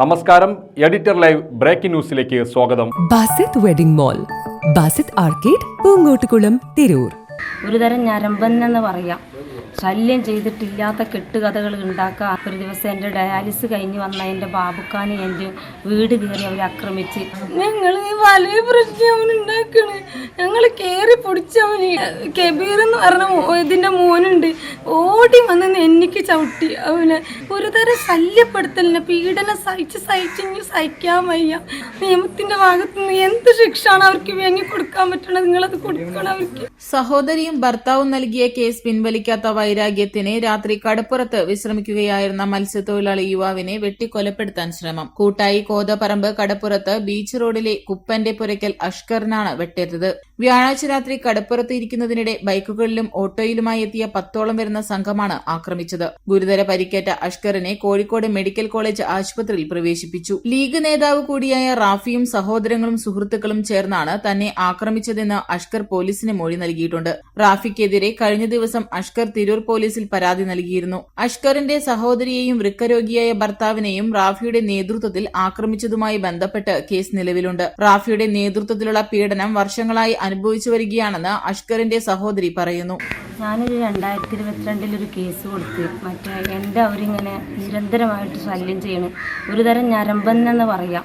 നമസ്കാരം editor live breaking ന്യൂസിലേക്ക് സ്വാഗതം. Basith wedding mall Basith arcade Poonkottukulam Tirur. ഒരുതരം ഞരമ്പനെന്ന് പറയാം. ശല്യം ചെയ്തിട്ടില്ലാത്ത കെട്ടുകഥകൾ ഉണ്ടാക്കുക ഒരു ദിവസം എന്റെ ഡയാലിസ് കഴിഞ്ഞ് വന്ന എന്റെ ബാബുക്കാനെ എന്റെ വീട് കയറി അവർ ആക്രമിച്ച്. ഞങ്ങൾ ഈ വലിയ പ്രശ്നം അവൻ ഉണ്ടാക്കണ്. ഞങ്ങൾ കയറി പൊടിച്ചവന് കബീർ എന്ന് പറഞ്ഞ ഇതിന്റെ മോനുണ്ട്. ഓടി വന്ന് എനിക്ക് ചവിട്ടി. അവനെ ഒരുതരം ശല്യപ്പെടുത്തലിനെ പീഡനം സഹിച്ച് സഹിച്ച് ഇനി സഹിക്കാൻ വയ്യ. നിയമത്തിന്റെ ഭാഗത്ത് നിന്ന് എന്ത് ശിക്ഷയാണ് അവർക്ക് വാങ്ങി കൊടുക്കാൻ പറ്റണത്? നിങ്ങളത് കൊടുക്കണം അവർക്ക്. സഹോദരിയും ഭർത്താവും നൽകിയ കേസ് പിൻവലിക്കാത്ത വൈരാഗ്യത്തിന് രാത്രി കടപ്പുറത്ത് വിശ്രമിക്കുകയായിരുന്ന മത്സ്യത്തൊഴിലാളി യുവാവിനെ വെട്ടിക്കൊലപ്പെടുത്താൻ ശ്രമം. കൂട്ടായി കോതപറമ്പ് കടപ്പുറത്ത് ബീച്ച് റോഡിലെ കുപ്പന്റെ പുരയ്ക്കൽ അഷ്കറിനാണ് വെട്ടേറ്റത് വ്യാഴാഴ്ച രാത്രി കടപ്പുറത്ത് ഇരിക്കുന്നതിനിടെ ബൈക്കുകളിലും ഓട്ടോയിലുമായി എത്തിയ പത്തോളം വരുന്ന സംഘമാണ് ആക്രമിച്ചത്. ഗുരുതര പരിക്കേറ്റ അഷ്കറിനെ കോഴിക്കോട് മെഡിക്കൽ കോളേജ് ആശുപത്രിയിൽ പ്രവേശിപ്പിച്ചു. ലീഗ് നേതാവ് കൂടിയായ റാഫിയും സഹോദരങ്ങളും സുഹൃത്തുക്കളും ചേർന്നാണ് തന്നെ ആക്രമിച്ചതെന്ന് അഷ്കർ പോലീസിന് മൊഴി നൽകിയിട്ടുണ്ട്. റാഫിക്കെതിരെ കഴിഞ്ഞ ദിവസം അഷ്കർ തിരൂർ പോലീസിൽ പരാതി നൽകിയിരുന്നു. അഷ്കറിന്റെ സഹോദരിയെയും വൃക്കരോഗിയായ ഭർത്താവിനെയും റാഫിയുടെ നേതൃത്വത്തിൽ ആക്രമിച്ചതുമായി ബന്ധപ്പെട്ട് കേസ് നിലവിലുണ്ട്. റാഫിയുടെ നേതൃത്വത്തിലുള്ള പീഡനം വർഷങ്ങളായി അനുഭവിച്ചു വരികയാണെന്ന് അഷ്കറിന്റെ സഹോദരി പറയുന്നു ഞാനൊരു രണ്ടായിരത്തി ഇരുപത്തിരണ്ടിലൊരു കേസ് കൊടുത്ത്. മറ്റേ എന്റെ അവരിങ്ങനെ നിരന്തരമായിട്ട് ശല്യം ചെയ്യണം. ഒരു തരം ഞരമ്പെന്നെന്ന് പറയാം.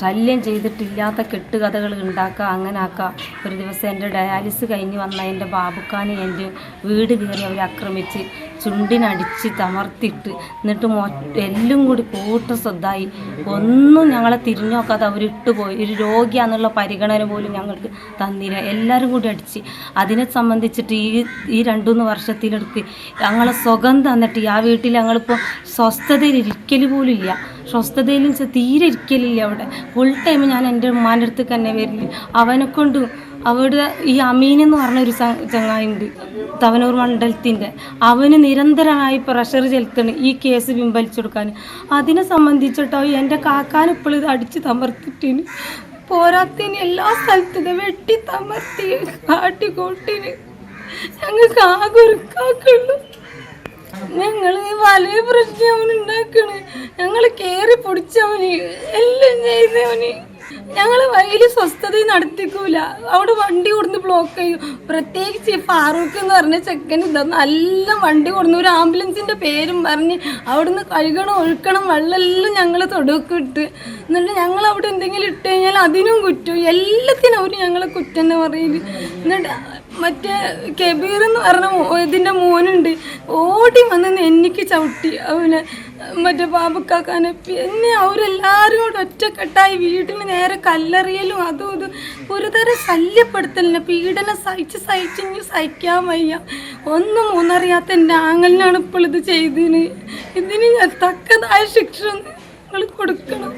ശല്യം ചെയ്തിട്ടില്ലാത്ത കെട്ടുകഥകൾ ഉണ്ടാക്കുക അങ്ങനെ ആക്കുക. ഒരു ദിവസം എന്റെ ഡയാലിസ് കഴിഞ്ഞ് വന്ന എന്റെ ബാബുക്കാനെ എന്റെ വീട് കയറി അവർ ആക്രമിച്ച് ചുണ്ടിനടിച്ച് തമർത്തിട്ട് എന്നിട്ട് മൊ എല്ലാം കൂടി കൂട്ട സ്വത്തായി. ഒന്നും ഞങ്ങളെ തിരിഞ്ഞു നോക്കാതെ അവരിട്ട് പോയി. ഒരു രോഗിയാന്നുള്ള പരിഗണന പോലും ഞങ്ങൾക്ക് തന്നില്ല. എല്ലാവരും കൂടി അടിച്ച്. അതിനെ സംബന്ധിച്ചിട്ട് ഈ ഈ രണ്ടുമൂന്ന് വർഷത്തിലെടുത്ത് ഞങ്ങളെ സുഖം തന്നിട്ട് ആ വീട്ടിൽ ഞങ്ങളിപ്പോൾ സ്വസ്ഥതയിൽ ഇരിക്കൽ പോലും ഇല്ല സ്വസ്ഥതയിൽ തീരെ ഇരിക്കലില്ല അവിടെ. ഫുൾ ടൈം ഞാൻ എന്റെ ഉമ്മാന്റെ അടുത്ത് തന്നെ വരില്ല അവനെ കൊണ്ട് അവിടെ ഈ അമീൻ എന്ന് പറഞ്ഞൊരു ചങ്ങായിണ്ട് തവനൂർ മണ്ഡലത്തിന്റെ. അവന് നിരന്തരമായി പ്രഷർ ചെലുത്തണം ഈ കേസ് പിൻവലിച്ചെടുക്കാൻ അതിനെ സംബന്ധിച്ചിട്ടോ എന്റെ കാക്കാൻ ഇപ്പോൾ ഇത് അടിച്ച് തമർത്തിട്ടിന്. പോരാത്തിന് എല്ലാ സ്ഥലത്തും വെട്ടി തമർത്തി കാട്ടിക്കൂട്ടിന് ഞങ്ങൾക്ക് ആകെ ഒരു കാക്കുള്ളൂ ഞങ്ങൾ ഈ വലിയ പ്രശ്നം അവൻ ഉണ്ടാക്കണ്. ഞങ്ങൾ കയറി പൊടിച്ചവന് എല്ലാം ചെയ്തവന് ഞങ്ങൾ വലിയ സ്വസ്ഥത നടത്തിക്കൂല. അവിടെ വണ്ടി കൊടുന്ന് ബ്ലോക്ക് ചെയ്യും. പ്രത്യേകിച്ച് ഫാറൂഖ് എന്ന് പറഞ്ഞ ചെക്കൻ ഇതാ നല്ല വണ്ടി കൊടുന്ന് ഒരു ആംബുലൻസിന്റെ പേരും പറഞ്ഞ് അവിടുന്ന് കഴുകണം ഒഴുക്കണം വെള്ളമെല്ലാം ഞങ്ങൾ തൊടുക്ക് ഇട്ട്. എന്നിട്ട് ഞങ്ങൾ അവിടെ എന്തെങ്കിലും ഇട്ട് കഴിഞ്ഞാൽ അതിനും കുറ്റം എല്ലാത്തിനും അവർ ഞങ്ങളെ കുറ്റം എന്ന് പറയില്ല എന്നിട്ട് മറ്റേ കബീർ എന്ന് പറഞ്ഞ ഇതിന്റെ മോനുണ്ട്. ഓടി വന്ന് എനിക്ക് ചവിട്ടി. അവനെ മറ്റേ ബാബുക്കാക്കാനെ പിന്നെ അവരെല്ലാവരും കൂടെ ഒറ്റക്കെട്ടായി വീട്ടിന് നേരെ കല്ലെറിയലും അതും ഇതും. ഒരുതരം ശല്യപ്പെടുത്തലിന് പീഡനം സഹിച്ച് സഹിച്ച് ഇനി സഹിക്കാൻ വയ്യ. ഒന്നും ഒന്നറിയാത്ത എന്റെ ആങ്ങലിനാണ് ഇപ്പോൾ ഇത് ചെയ്തതിന് ഇതിന് തക്കതായ ശിക്ഷ നിങ്ങൾ കൊടുക്കണം.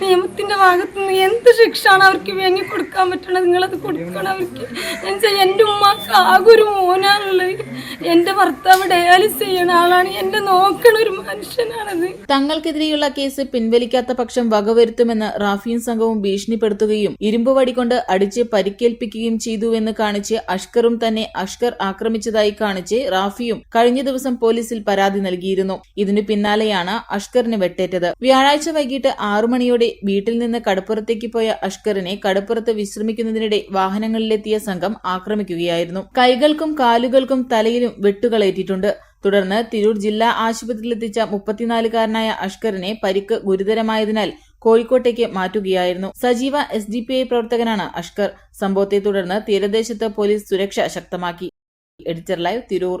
നിയമത്തിന്റെ ഭാഗത്ത് നിന്ന് എന്ത് ശിക്ഷയാണ് അവർക്ക് വേങ്ങി കൊടുക്കാൻ പറ്റണത്? അത് കൊടുക്കണം അവർക്ക്. എന്നുവെച്ചാൽ എന്റെ ഉമ്മാക്ക് ആകെ ഒരു മോനാണുള്ളത്. എന്റെ ഭർത്താവ് ഡയാലിസ് ചെയ്യണ ആളാണ്. എന്റെ നോക്കണ ഒരു മനുഷ്യനാണത്. തങ്ങൾക്കെതിരെയുള്ള കേസ് പിൻവലിക്കാത്ത പക്ഷം വകവരുത്തുമെന്ന് റാഫിയും സംഘവും ഭീഷണിപ്പെടുത്തുകയും ഇരുമ്പ് വടികൊണ്ട് അടിച്ച് പരിക്കേൽപ്പിക്കുകയും ചെയ്തുവെന്ന് കാണിച്ച് അഷ്കറും തന്നെ അഷ്കർ ആക്രമിച്ചതായി കാണിച്ച് റാഫിയും കഴിഞ്ഞ ദിവസം പോലീസിൽ പരാതി നൽകിയിരുന്നു. ഇതിനു പിന്നാലെയാണ് അഷ്കറിന് വെട്ടേറ്റത്. വ്യാഴാഴ്ച വൈകിട്ട് ആറു മണിയോടെ വീട്ടിൽ നിന്ന് കടപ്പുറത്തേക്ക് പോയ അഷ്കറിനെ കടപ്പുറത്ത് വിശ്രമിക്കുന്നതിനിടെ വാഹനങ്ങളിലെത്തിയ സംഘം ആക്രമിക്കുകയായിരുന്നു. കൈകൾക്കും കാലുകൾക്കും തലയിലും വെട്ടുകളേറ്റിട്ടുണ്ട്. തുടർന്ന് തിരൂർ ജില്ലാ ആശുപത്രിയിലെത്തിച്ച മുപ്പത്തിനാലുകാരനായ അഷ്കറിനെ പരിക്ക് ഗുരുതരമായതിനാൽ കോഴിക്കോട്ടേക്ക് മാറ്റുകയായിരുന്നു. സജീവ എസ് ഡി പി ഐ പ്രവർത്തകനാണ് അഷ്കർ. സംഭവത്തെ തുടർന്ന് തീരദേശത്ത് പോലീസ് സുരക്ഷ ശക്തമാക്കി. Editor live Tirur.